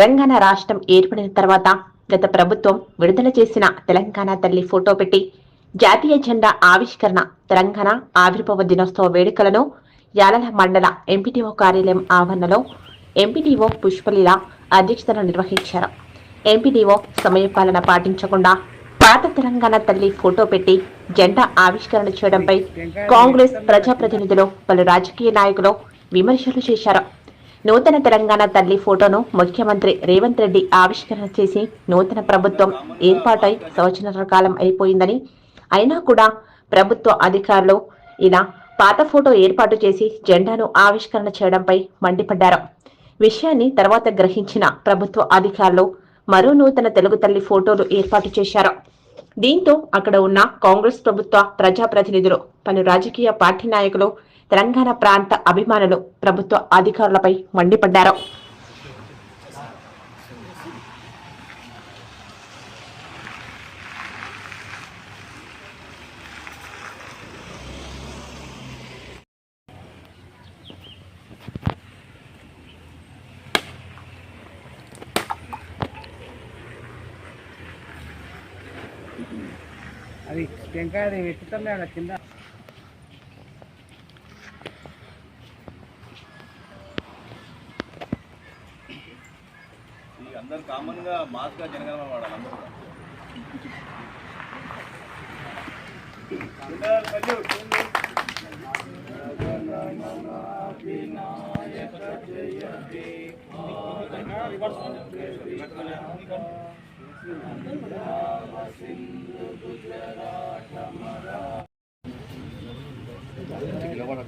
తెలంగాణ రాష్ట్రం ఏర్పడిన తర్వాత గత ప్రభుత్వం విడుదల చేసిన తెలంగాణ తల్లి ఫోటో పెట్టి జాతీయ జెండా ఆవిష్కరణ తెలంగాణ ఆవిర్భావ దినోత్సవ వేడుకలను యాలల మండల ఎంపీటీఓ కార్యాలయం ఆవరణలో ఎంపీటీఓ పుష్పలీల అధ్యక్షతన నిర్వహించారు. ఎంపీటీఓ సమయపాలన పాటించకుండా పాత తెలంగాణ తల్లి ఫోటో పెట్టి జెండా ఆవిష్కరణ చేయడంపై కాంగ్రెస్ ప్రజాప్రతినిధులు పలు రాజకీయ నాయకులు విమర్శలు చేశారు. నూతన తెలంగాణ తల్లి ఫోటోను ముఖ్యమంత్రి రేవంత్ రెడ్డి ఆవిష్కరణ చేసి నూతన ప్రభుత్వం ఏర్పాటై సంవత్సరాల కాలం అయిపోయిందని. అయినా కూడా ప్రభుత్వ అధికారులు ఇలా పాత ఫోటో ఏర్పాటు చేసి జెండాను ఆవిష్కరణ చేయడంపై మండిపడ్డారు. విషయాన్ని తర్వాత గ్రహించిన ప్రభుత్వ అధికారులు మరో నూతన తెలుగు తల్లి ఫోటోలు ఏర్పాటు చేశారు. దీంతో అక్కడ ఉన్న కాంగ్రెస్ ప్రభుత్వ ప్రజాప్రతినిధులు పలు రాజకీయ పార్టీ నాయకులు తెలంగాణ ప్రాంత అభిమానులు ప్రభుత్వ అధికారులపై మండిపడ్డారు. అది టెంకాయ అది ఎక్కుతాం లేదా కింద ఈ అందరు కామన్గా మాస్గా జనగణమన వాడాలి అందరూ కూడా.